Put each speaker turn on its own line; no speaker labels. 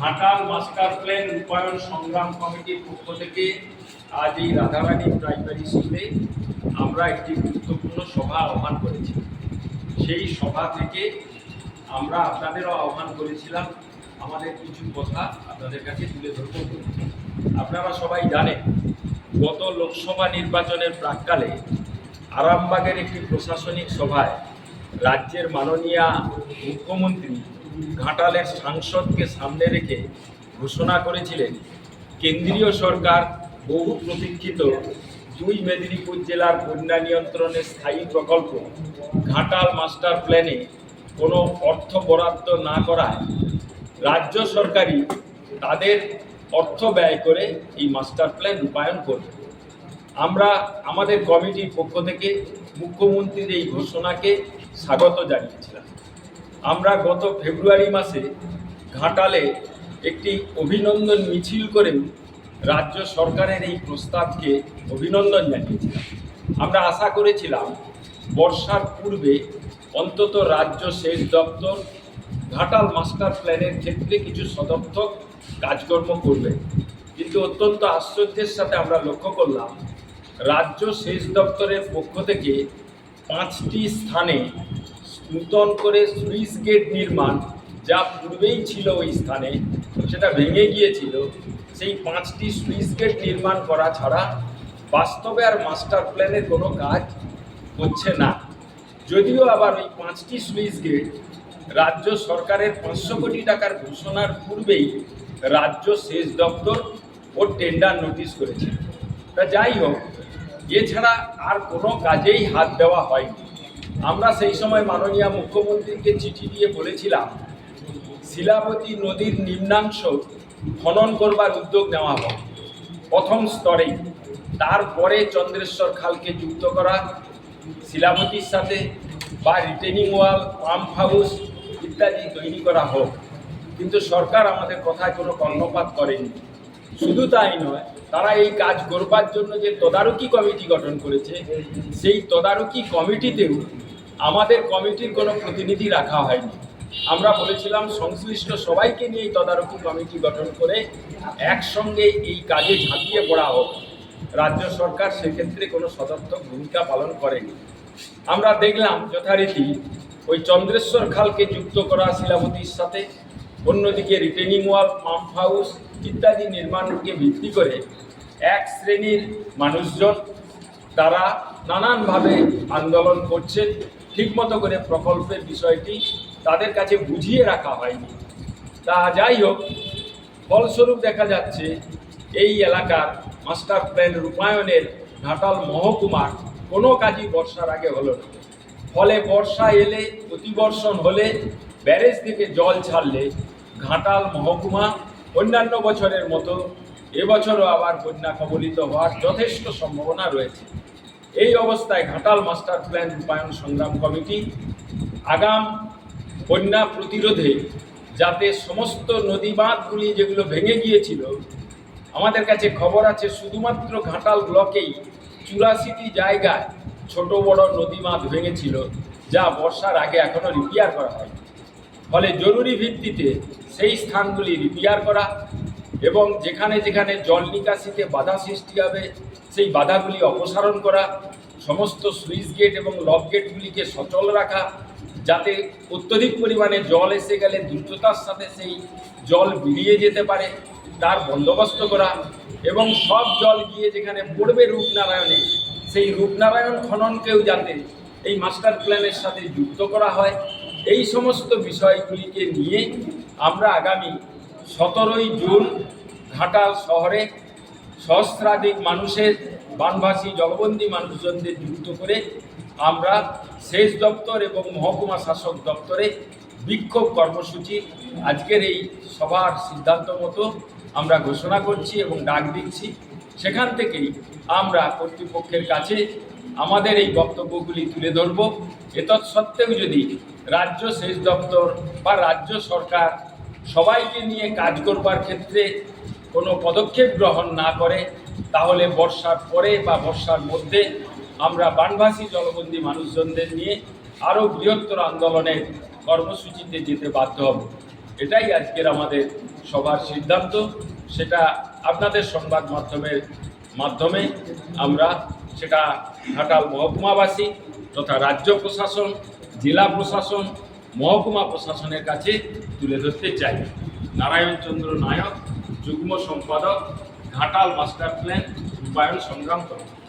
Ghatal master plan রূপায়ণ সংগ্রাম কমিটির পক্ষ থেকে আজ এই রাধারানী প্রাইমারি স্কুলে আমরা একটি গুরুত্বপূর্ণ সভা আহ্বান করেছি। সেই সভা থেকে আমরা আপনাদেরও আহ্বান করেছিলাম। আমাদের কিছু কথা আপনাদের কাছে তুলে ধরব। আপনারা সবাই জানেন, গত লোকসভা নির্বাচনের প্রাককালে আরামবাগের একটি প্রশাসনিক সভায় রাজ্যের মাননীয় মুখ্যমন্ত্রী ঘাটালের সাংসদকে সামনে রেখে ঘোষণা করেছিলেন, কেন্দ্রীয় সরকার বহু প্রতীক্ষিত দুই মেদিনীপুর জেলার বন্যা নিয়ন্ত্রণের স্থায়ী প্রকল্প, ঘাটাল মাস্টার প্ল্যানে কোনো অর্থ বরাদ্দ না করায় রাজ্য সরকারই তাদের অর্থ ব্যয় করে এই মাস্টার প্ল্যান রূপায়ণ করবে। আমরা আমাদের কমিটির পক্ষ থেকে মুখ্যমন্ত্রীর এই ঘোষণাকে স্বাগত জানিয়েছিলাম। আমরা গত ফেব্রুয়ারি মাসে ঘাটালে একটি অভিনন্দন মিছিল করেও রাজ্য সরকারের এই প্রস্তাবকে অভিনন্দন জানিয়েছিলাম। আমরা আশা করেছিলাম বর্ষার পূর্বে অন্তত রাজ্য সেচ দপ্তর, ঘাটাল মাস্টার প্ল্যানের ক্ষেত্রে কিছু সদর্থক কাজকর্ম করবে। কিন্তু অত্যন্ত আশ্চর্যের সাথে আমরা লক্ষ্য করলাম, রাজ্য সেচ দপ্তরের পক্ষ থেকে পাঁচটি স্থানে নূতন করে সুইস গেট নির্মাণ, যা পূর্বেই ছিল ওই স্থানে, সেটা ভেঙে গিয়েছিল, সেই পাঁচটি সুইচ গেট নির্মাণ করা ছাড়া বাস্তবে আর মাস্টার প্ল্যানের কোনো কাজ হচ্ছে না। যদিও আবার ওই পাঁচটি সুইস গেট রাজ্য সরকারের পাঁচশো কোটি টাকার ঘোষণার পূর্বেই রাজ্য সেচ দপ্তর ও টেন্ডার নোটিশ করেছে। তা যাই হোক, এছাড়া আর কোনো কাজেই হাত দেওয়া হয়নি। আমরা সেই সময় মাননীয় মুখ্যমন্ত্রীকে চিঠি দিয়ে বলেছিলাম, শিলাপতি নদীর নিম্নাংশ খনন করবার উদ্যোগ নেওয়া হোক। প্রথম স্তরেই। তারপরে চন্দ্রেশ্বর খালকে যুক্ত করা শিলাবতীর সাথে বা রিটেনিং ওয়াল পাম্প হাউস ইত্যাদি তৈরি করা হোক। কিন্তু সরকার আমাদের কথায় কোনো কর্ণপাত করেনি। শুধু তাই নয়, তারা এই কাজ করবার জন্য যে তদারকি কমিটি গঠন করেছে, সেই তদারকি কমিটিতেও আমাদের কমিটির কোনো প্রতিনিধি রাখা হয়নি। আমরা বলেছিলাম সংশ্লিষ্ট সবাইকে নিয়ে তদারকি কমিটি গঠন করে একসঙ্গে এই কাজে ঝাঁপিয়ে পড়া হোক। রাজ্য সরকার সেক্ষেত্রে কোনো সদর্থক ভূমিকা পালন করেনি। আমরা দেখলাম যথারীতি ওই চন্দ্রেশ্বর খালকে যুক্ত করা শিলাবতীর সাথে, অন্যদিকে রিটেনিং ওয়াল, পাম্প হাউস ইত্যাদি নির্মাণকে ভিত্তি করে এক শ্রেণির মানুষজন তারা নানানভাবে আন্দোলন করছে। ঠিকমতো করে প্রকল্পের বিষয়টি তাদের কাছে বুঝিয়ে রাখা হয়নি। তা যাই হোক, ফলস্বরূপ দেখা যাচ্ছে এই এলাকার মাস্টার প্ল্যান রূপায়ণের ঘাটাল মহকুমার কোনো কাজই বর্ষার আগে হলো না। ফলে বর্ষা এলে, অতিবর্ষণ হলে, ব্যারেজ থেকে জল ছাড়লে ঘাটাল মহকুমা অন্যান্য বছরের মতো, এবছরও আবার বন্যা কবলিত হওয়ার যথেষ্ট সম্ভাবনা রয়েছে। এই অবস্থায় ঘাটাল মাস্টার প্ল্যান রূপায়ণ সংগ্রাম কমিটি আগাম বন্যা প্রতিরোধে যাতে সমস্ত নদী বাঁধগুলি যেগুলো ভেঙে গিয়েছিল, আমাদের কাছে খবর আছে শুধুমাত্র ঘাটাল ব্লকেই চুরাশিটি জায়গায় ছোট বড় নদী বাঁধ ভেঙেছিল, যা বর্ষার আগে এখনও রিপেয়ার করা হয়নি। ফলে জরুরি ভিত্তিতে সেই স্থানগুলি রিপেয়ার করা এবং যেখানে যেখানে জল নিকাশিতে বাধা সৃষ্টি হবে, সেই বাধাগুলি অপসারণ করা, সমস্ত সুইচ গেট এবং লক গেটগুলিকে সচল রাখা, যাতে অত্যধিক পরিমাণে জল এসে গেলে দ্রুততার সাথে সেই জল বেরিয়ে যেতে পারে, তার বন্দোবস্ত করা এবং সব জল গিয়ে যেখানে পড়বে রূপনারায়ণে, সেই রূপনারায়ণ খননকেও যাতে এই মাস্টার প্ল্যানের সাথে যুক্ত করা হয়। এই সমস্ত বিষয়গুলিকে নিয়ে আমরা আগামী সতেরোই জুন ঘাটাল শহরে সহস্রাধিক মানুষের বানভাসী জলবন্দী মানুষজনদের যুক্ত করে আমরা সেচ দপ্তর এবং মহকুমা শাসক দপ্তরে বিক্ষোভ কর্মসূচি আজকের এই সভার সিদ্ধান্ত মতো আমরা ঘোষণা করছি এবং ডাক দিচ্ছি। সেখান থেকেই আমরা কর্তৃপক্ষের কাছে আমাদের এই বক্তব্যগুলি তুলে ধরব। এতৎসত্ত্বেও যদি রাজ্য সেচ দপ্তর বা রাজ্য সরকার সবাইকে নিয়ে কাজ করবার ক্ষেত্রে কোনো পদক্ষেপ গ্রহণ না করে, তাহলে বর্ষার পরে বা বর্ষার মধ্যে আমরা বানভাসী জলবন্দী মানুষজনদের নিয়ে আরও বৃহত্তর আন্দোলনের কর্মসূচিতে যেতে বাধ্য হব। এটাই আজকের আমাদের সভার সিদ্ধান্ত। সেটা আপনাদের সংবাদ মাধ্যমের মাধ্যমে আমরা সেটা ঘাটাল মহকুমাবাসী তথা রাজ্য প্রশাসন, জেলা প্রশাসন মহকুমা প্রশাসনের কাছে তুলে ধরতে চাই। নারায়ণচন্দ্র নায়ক, যুগ্ম সম্পাদক, ঘাটাল মাস্টার প্ল্যান, রূপায়ণ সংগ্রাম কমিটি।